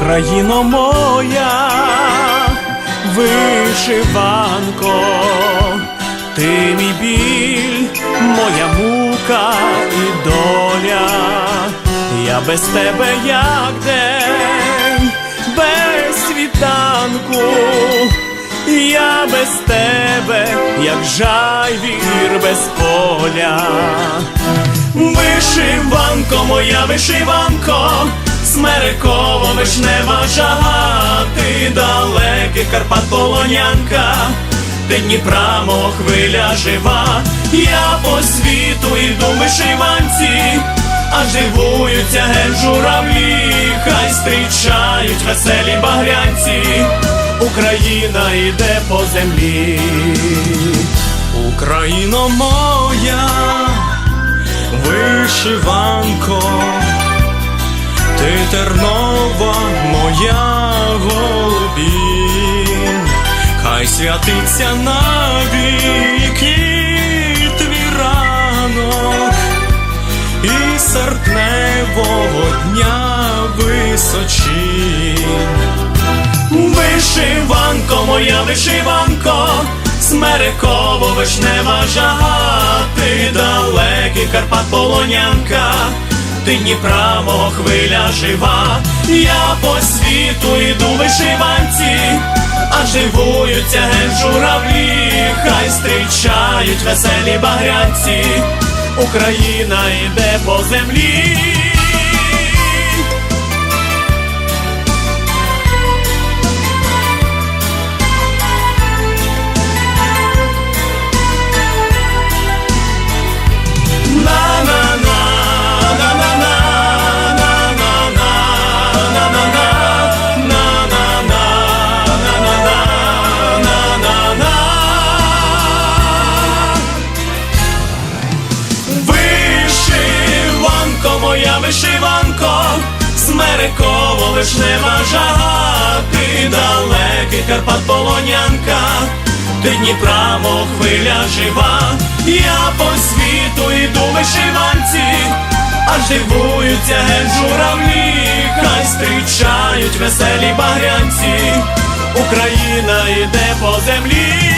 Україно моя, вишиванко, ти мій біль, моя мука і доля, я без тебе як день, без світанку, я без тебе, як жайвір без поля. Вишиванко, моя вишиванко, смереково вишнева жага, ти далекий Карпат полонянка, ти Дніпра, хвиля жива, я по світу йду вишиванці, а живуються ген журавлі, хай зустрічають веселі багрянці, Україна йде по землі, Україно моя вишиванко, ти тернова моя голубінь, хай святиться навіки твій ранок. І серпневого дня височінь. Вишиванко, моя вишиванко, смереково вишнева жага, ти далекий Карпат полонянка, Дніпра, мого хвиля жива, я по світу йду вишиванці, а живуються ген журавлі, хай зустрічають веселі багрянці, Україна йде по землі. Вишиванко, смереково вишнева жага, ти далекий Карпат полонянка, ти Дніпра, мов хвиля жива, я по світу йду вишиванці, а живуються журавлі, хай зустрічають веселі багрянці, Україна йде по землі.